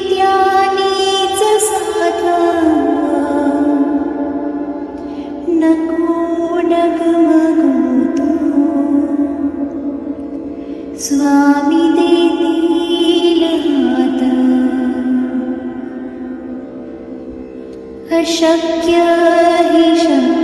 आलियानी च साध नको नगोतु स्वामि देतिलहात अशक्य हि शक्य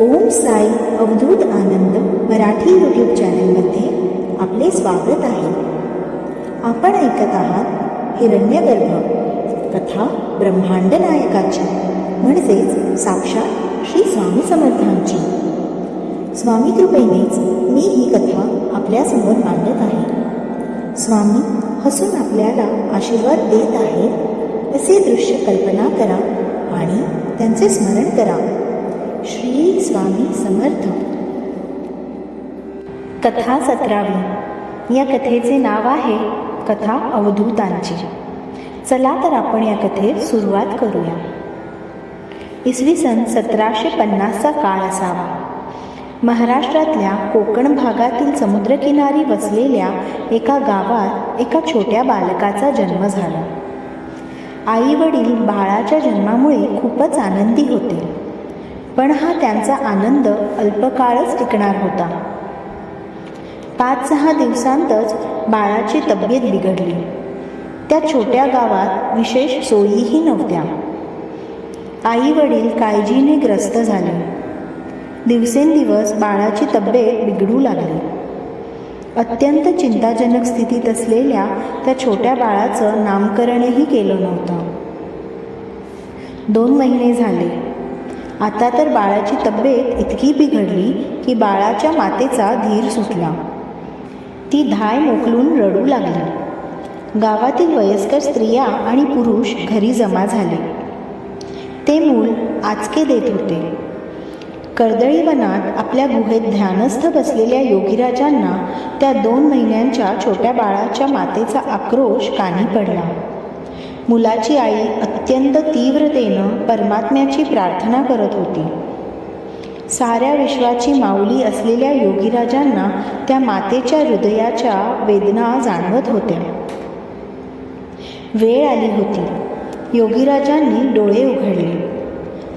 ओम साई अवधूत आनंद मराठी यूट्यूब चॅनलमध्ये आपले स्वागत आहे. आपण ऐकत आहात हिरण्यगर्भ कथा ब्रह्मांड नायकाची म्हणजेच साक्षात श्री स्वामी समर्थांची. स्वामी कृपेनेच मी ही कथा आपल्यासमोर मांडत आहे. स्वामी हसून आपल्याला आशीर्वाद देत आहेत असे दृश्य कल्पना करा आणि त्यांचे स्मरण करा. श्री स्वामी समर्थ. कथा सतरावी. या कथेचे नाव आहे कथा अवधूतांची. चला तर आपण या कथेत सुरुवात करूया. इसवी सन सतराशे पन्नासचा काळ असावा. महाराष्ट्रातल्या कोकण भागातील समुद्रकिनारी वसलेल्या एका गावात एका छोट्या बालकाचा जन्म झाला. आई वडील बाळाच्या जन्मामुळे खूपच आनंदी होते. पण हा त्यांचा आनंद अल्पकाळच टिकणार होता. पाच सहा दिवसांतच बाळाची तब्येत बिघडली. त्या छोट्या गावात विशेष सोयीही नव्हत्या. आई वडील काळजीने ग्रस्त झाले. दिवसेंदिवस बाळाची तब्येत बिघडू लागली. अत्यंत चिंताजनक स्थितीत असलेल्या त्या छोट्या बाळाचं नामकरणही केलं नव्हतं. दोन महिने झाले. आता तर बाळाची तब्येत इतकी बिघडली की बाळाच्या मातेचा धीर सुटला. ती धाय मोकलून रडू लागली. गावातील वयस्कर स्त्रिया आणि पुरुष घरी जमा झाले. ते मूल आचके देत होते. कर्दळी वनात आपल्या गुहेत ध्यानस्थ बसलेल्या योगीराजांना त्या दोन महिन्यांच्या छोट्या बाळाच्या मातेचा आक्रोश कानी पडला. मुलाची आई अत्यंत तीव्रतेनं परमात्म्याची प्रार्थना करत होती. साऱ्या विश्वाची माऊली असलेल्या योगीराजांना त्या मातेच्या हृदयाच्या वेदना जाणवत होत्या. वेळ आली होती. योगीराजांनी डोळे उघडले.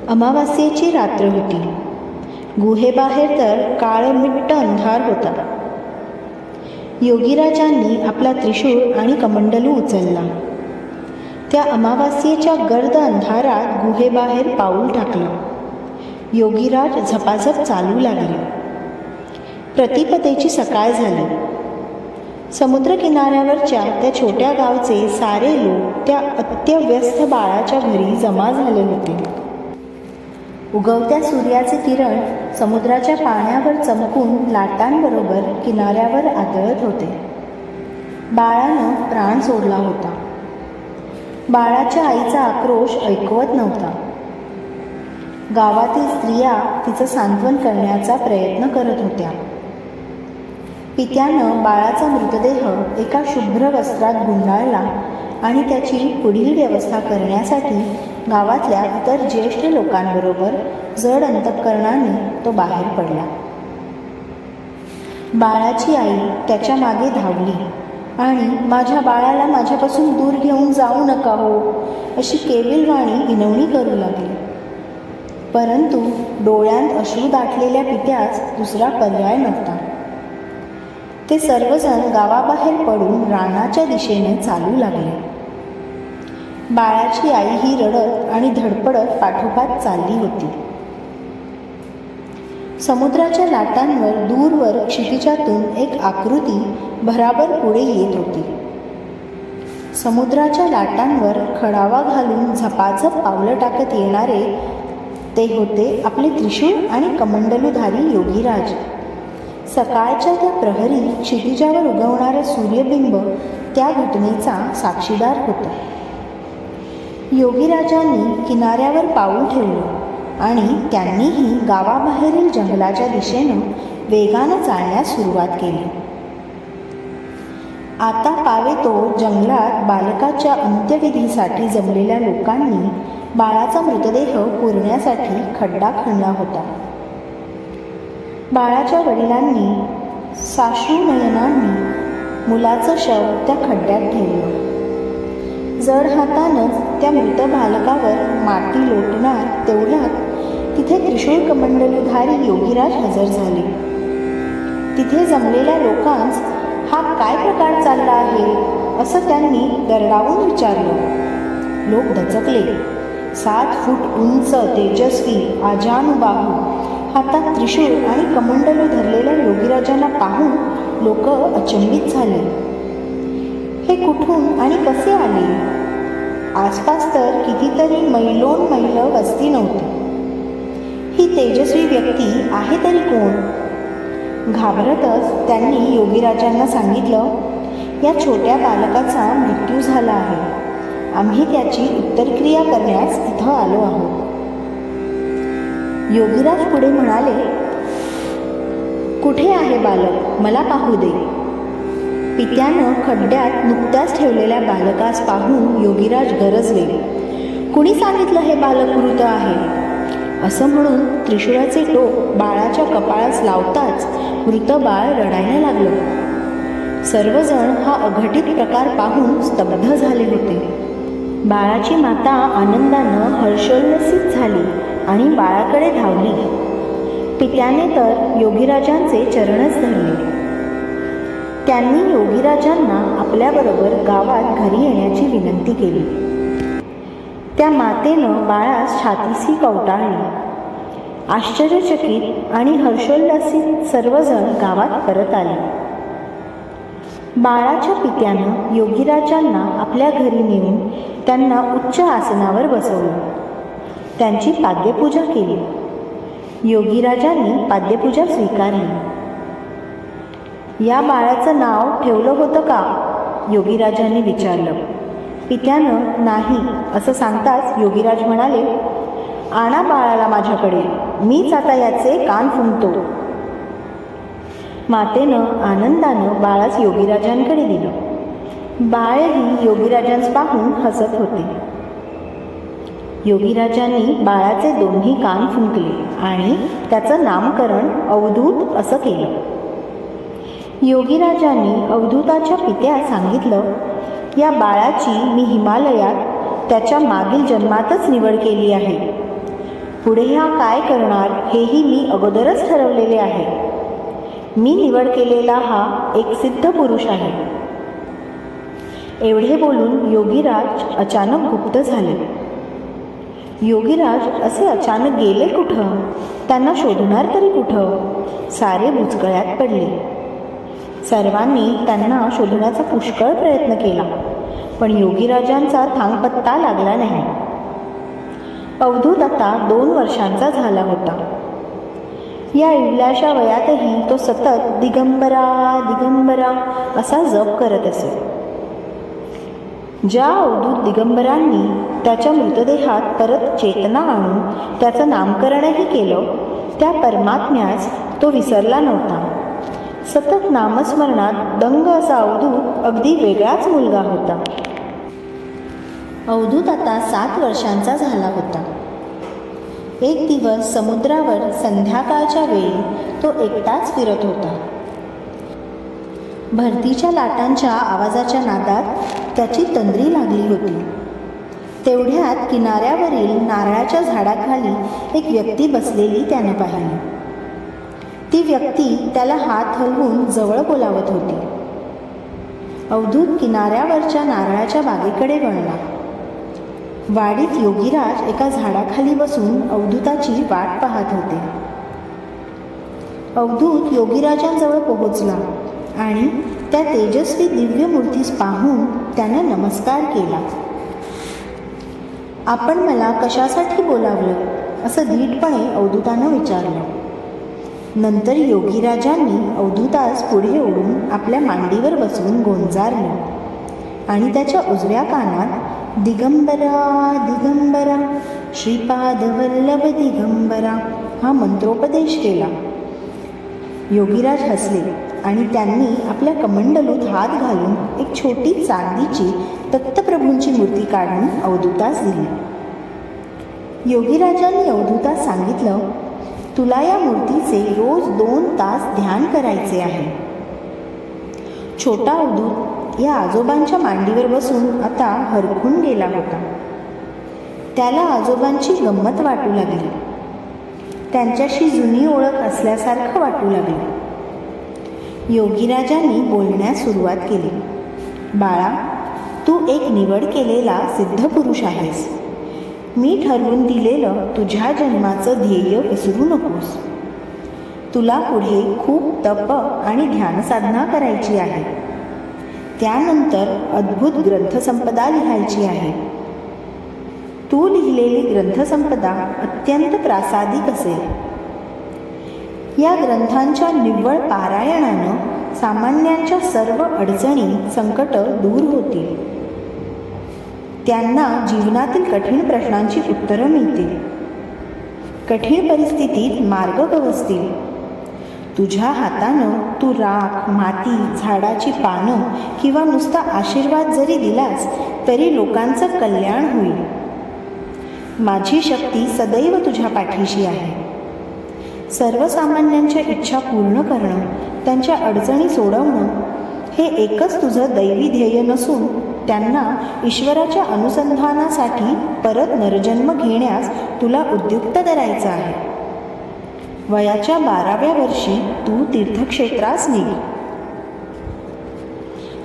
अमावास्येची रात्र होती. गुहेबाहेर तर काळ मिट्ट अंधार होता. योगीराजांनी आपला त्रिशूळ आणि कमंडलू उचलला. त्या अमावास्येच्या गर्द अंधारात गुहेबाहेर पाऊल टाकलं. योगीराज झपाझप चालू लागले. प्रतिपदेची सकाळ झाली. समुद्रकिनाऱ्यावरच्या त्या छोट्या गावचे सारे लोक त्या अत्यव्यस्त बाळाच्या घरी जमा झाले होते. उगवत्या सूर्याचे किरण समुद्राच्या पाण्यावर चमकून लाटांबरोबर किनाऱ्यावर आदळत होते. बाळानं प्राण सोडला होता. बाळाच्या आईचा आक्रोश ऐकवत नव्हता. गावातील स्त्रिया तिचं सांत्वन करण्याचा प्रयत्न करत होत्या. पित्यानं बाळाचा मृतदेह एका शुभ्र वस्त्रात गुंडाळला आणि त्याची पुढील व्यवस्था करण्यासाठी गावातल्या इतर ज्येष्ठ लोकांबरोबर जड अंतकरणाने तो बाहेर पडला. बाळाची आई त्याच्यामागे धावली आणि माझ्या बाळाला माझ्यापासून दूर घेऊन जाऊ नका हो अशी केविलवाणी विनवणी करू लागली. परंतु डोळ्यांत अश्रू दाटलेल्या पित्यास दुसरा पर्याय नव्हता. ते सर्वजण गावाबाहेर पडून रानाच्या दिशेने चालू लागले. बाळाची आई ही रडत आणि धडपडत पाठोपाठ चालली होती. समुद्राच्या लाटांवर दूरवर क्षितिजातून एक आकृती भराभर पुढे येत होती. समुद्राच्या लाटांवर खडावा घालून झपाझप पावलं टाकत येणारे ते होते आपले त्रिशूळ आणि कमंडलूधारी योगीराज. सकाळच्या त्या प्रहरी क्षितिजावर उगवणारं सूर्यबिंब त्या घटनेचा साक्षीदार होतं. योगीराजांनी किनाऱ्यावर पाऊल ठेवलं आणि त्यांनीही गावाबाहेरील जंगलाच्या दिशेनं वेगानं चालण्यास सुरुवात केली. आता पावेतो जंगलात बालकाच्या अंत्यविधीसाठी जमलेल्या लोकांनी बाळाचा मृतदेह पुरण्यासाठी खड्डा खणला होता. बाळाच्या वडिलांनी साश्रू नयनांनी मुलाचं शव त्या खड्ड्यात ठेवलं. जड हातानंच त्या मृत बालकावर माती लोटणार तेवढ्यात तिथे त्रिशूळ कमंडलूधारी योगीराज हजर झाले. तिथे जमलेल्या लोकांस हा काय प्रकार चालला आहे असं त्यांनी दरडावून विचारलं. लोक दचकले. सात फूट उंच तेजस्वी आजानुबाहू हातात त्रिशूळ आणि कमंडलू धरलेल्या योगीराजांना पाहून लोक अचंबित झाले. हे कुठून आणि कसे आले? आसपास तर कितीतरी मैलोन मैल वस्ती नव्हती. ही तेजस्वी व्यक्ती आहे तरी कोण? घाबरतच त्यांनी योगीराजांना सांगितलं या छोट्या बालकाचा मृत्यू झाला आहे. आम्ही त्याची उत्तरक्रिया करण्यास इथं आलो आहोत. योगीराज पुढे म्हणाले कुठे आहे बालक? मला पाहू दे. पित्यानं खड्ड्यात नुकत्याच ठेवलेल्या बालकास पाहून योगीराज गरजले. कुणी सांगितलं हे बालक मृत आहे? असं म्हणून त्रिशुराचे टोक बाळाच्या कपाळास लावताच मृत बाळ रडायला लागलं. सर्वजण हा अघटित प्रकार पाहून स्तब्ध झाले होते. बाळाची माता आनंदानं हर्षोल्लसित झाली. आणि बाळाकडे धावली. पित्याने तर योगीराजांचे चरणच धरले. त्यांनी योगीराजांना आपल्याबरोबर गावात घरी येण्याची विनंती केली. त्या मातेनं बाळास छातीसी कवटाळली. आश्चर्यचकित आणि हर्षोल्लासित सर्वजण गावात परत आले. बाळाच्या पित्यानं योगीराजांना आपल्या घरी नेऊन त्यांना उच्च आसनावर बसवलं. त्यांची पाद्यपूजा केली. योगीराजांनी पाद्यपूजा स्वीकारली. या बाळाचं नाव ठेवलं होतं का? योगीराजांनी विचारलं. पित्यानं नाही असं सांगताच योगीराज म्हणाले आणा बाळाला माझ्याकडे मीच आता याचे कान फुंकतो. मातेनं आनंदानं बाळास योगीराजांकडे दिलं. बाळही योगीराजांस पाहून हसत होते. योगीराजांनी बाळाचे दोन्ही कान फुंकले आणि त्याचं नामकरण अवधूत असं केलं. योगीराजांनी अवधूताच्या पित्यास सांगितलं या बाळाची मी हिमालयात त्याच्या मागील जन्मातच निवड केली आहे. पुढे हा काय करणार हेही मी अगोदरच ठरवलेले आहे. मी निवड केलेला हा एक सिद्ध पुरुष आहे. एवढे बोलून योगीराज अचानक गुप्त झाले. योगीराज असे अचानक गेले कुठं? त्यांना शोधणार तरी कुठं? सारे बुचकळ्यात पडले. सर्वांनी त्यांना शोधण्याचा पुष्कळ प्रयत्न केला. पण योगीराजांचा थांगपत्ता लागला नाही. अवधूत आता दोन वर्षांचा झाला होता. या इवल्याशा वयातही तो सतत दिगंबरा दिगंबरा असा जप करत असे. ज्या अवधूत दिगंबरांनी त्याच्या मृतदेहात परत चेतना आणून त्याचं नामकरणही केलं त्या परमात्म्यास तो विसरला नव्हता. सतत नामस्मरणात दंग असा अवधूत अगदी वेगळाच मुलगा होता. अवधूत आता सात वर्षांचा झाला होता. एक दिवस समुद्रावर संध्याकाळच्या वेळी तो एकटाच फिरत होता. भरतीच्या लाटांच्या आवाजाच्या नादात त्याची तंद्री लागली होती. तेवढ्यात किनाऱ्यावरील नारळाच्या झाडाखाली एक व्यक्ती बसलेली त्यानं पाहिली. ती व्यक्ती त्याला हात हलवून जवळ बोलावत होती. अवधूत किनाऱ्यावरच्या नारळाच्या बागेकडे वळला. वाडीत योगीराज एका झाडाखाली बसून अवधूताची वाट पाहत होते. अवधूत योगीराजांजवळ पोहोचला आणि त्या तेजस्वी दिव्य मूर्तीस पाहून त्यानं नमस्कार केला. आपण मला कशासाठी बोलावलं? असं धीटपणे अवधूतानं विचारलं. नंतर योगीराजांनी अवधूतास पुढे ओढून आपल्या मांडीवर बसवून गोंजारलं आणि त्याच्या उजव्या कानात दिगंबरा दिगंबरा श्रीपादवल्लभ दिगंबरा हा मंत्रोपदेश केला. योगीराज हसले. आणि त्यांनी आपल्या कमंडलूत हात घालून एक छोटी चांदीची दत्तप्रभूंची मूर्ती काढून अवधूतास दिली. योगीराजांनी अवधूतास सांगितलं तुला या मूर्तीचे रोज दोन तास ध्यान करायचे आहे. छोटा अवधूत या आजोबांच्या मांडीवर बसून आता हरखून गेला होता. त्याला आजोबांची गंमत वाटू लागली. त्यांच्याशी जुनी ओळख असल्यासारखं वाटू लागली. योगीराजांनी बोलण्यास सुरुवात केली. बाळा तू एक निवड केलेला सिद्ध पुरुष आहेस. मी ठरवून दिलेलं तुझ्या जन्माचं ध्येय विसरू नकोस. तुला पुढे खूप तप आणि ध्यानसाधना करायची आहे. त्यानंतर अद्भुत ग्रंथसंपदा लिहायची आहे. तू लिहिलेली ग्रंथसंपदा अत्यंत प्रासादिक असेल. या ग्रंथांच्या निव्वळ पारायणानं सामान्यांच्या सर्व अडचणी संकट दूर होतील. त्यांना जीवनातील कठीण प्रश्नांची उत्तरं मिळतील. कठीण परिस्थितीत मार्ग गवसतील. तुझ्या हातानं तू राख माती झाडाची पानं किंवा नुसता आशीर्वाद जरी दिलास तरी लोकांचं कल्याण होईल. माझी शक्ती सदैव तुझ्या पाठीशी आहे. सर्वसामान्यांच्या इच्छा पूर्ण करणं त्यांच्या अडचणी सोडवणं हे एकच तुझं दैवी ध्येय नसून त्यांना ईश्वराच्या अनुसंधानासाठी परत नरजन्म घेण्यास तुला उद्युक्त करायचं आहे. वयाच्या बाराव्या वर्षी तू तीर्थक्षेत्रास निघ.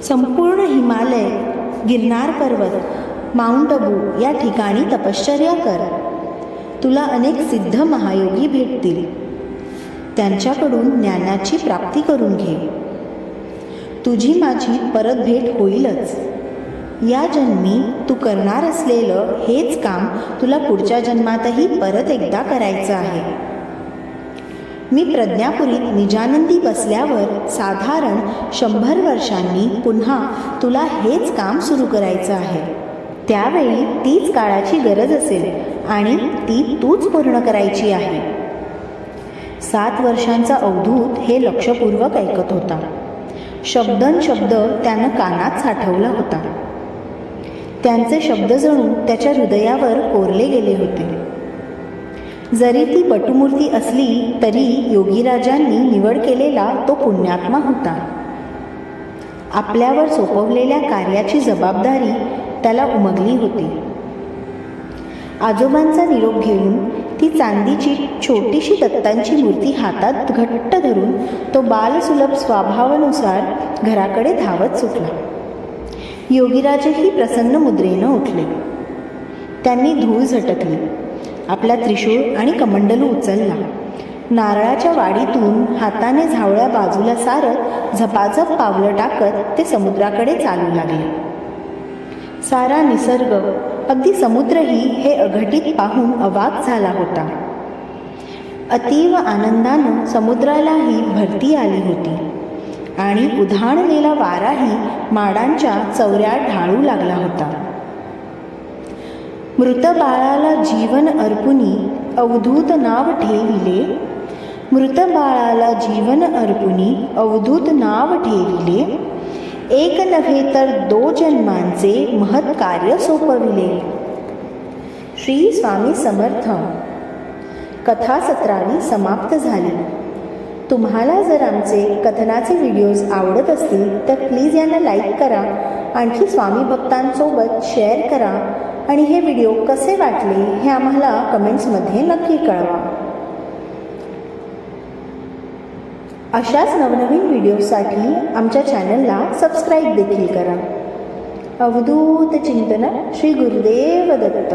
संपूर्ण हिमालय गिरनार पर्वत माउंट अबू या ठिकाणी तपश्चर्या कर. तुला अनेक सिद्ध महायोगी भेटतील. त्यांच्याकडून ज्ञानाची प्राप्ती करून घे. तुझी माझी परत भेट होईलच. या जन्मी तू करणार असलेलं हेच काम तुला पुढच्या जन्मातही परत एकदा करायचं आहे. मी प्रज्ञापुरीत निजानंदी बसल्यावर साधारण शंभर वर्षांनी पुन्हा तुला हेच काम सुरू करायचं आहे. त्यावेळी तीच काळाची गरज असेल आणि ती तूच पूर्ण करायची आहे. सात वर्षांचा अवधूत हे लक्षपूर्वक ऐकत होता. शब्दन शब्द त्यानं कानात साठवला होता. त्यांचे शब्द जणू त्याच्या हृदयावर कोरले गेले होते. जरी ती पटुमूर्ती असली तरी योगीराजांनी निवड केलेला तो पुण्यात्मा होता. आपल्यावर सोपवलेल्या कार्याची जबाबदारी त्याला उमगली होती. आजोबांचा निरोप घेऊन ती चांदीची छोटीशी दत्तांची मूर्ती हातात घट्ट धरून तो बालसुलभ स्वभावानुसार घराकडे धावत सुटला. योगीराजही प्रसन्न मुद्रेनं उठले. त्यांनी धूळ झटकली. आपला त्रिशूळ आणि कमंडलू उचलला. नारळाच्या वाडीतून हाताने झावळ्या बाजूला सारत झपाझप पावलं टाकत ते समुद्राकडे चालू लागले. सारा निसर्ग अगदी समुद्रही हे अघटित पाहून अवाक झाला होता. अतीव आनंदानं समुद्रालाही भरती आली होती आणि उधाणलेला वाराही माडांच्या चौऱ्यात ढाळू लागला होता. मृत बाळाला जीवन अर्पुनी अवधूत नाव ठेविले मृत बाळाला जीवन अर्पुनी अवधूत नाव ठेविले एक नव्हे तर दो जन्मांचे महत् कार्य सोपविले. श्री स्वामी समर्थ. कथा सतरावी समाप्त झाली. तुम्हाला जर आमचे कथनाचे व्हिडिओज आवडत असतील तर प्लीज यांना लाईक करा आणखी स्वामी भक्तांसोबत शेअर करा आणि हे व्हिडिओ कसे वाटले हे आम्हाला कमेंट्समध्ये नक्की कळवा. अशाच नवनवीन व्हिडिओसाठी आमच्या चॅनलला सबस्क्राईब देखील करा. अवधूत चिंतन श्री गुरुदेव दत्त.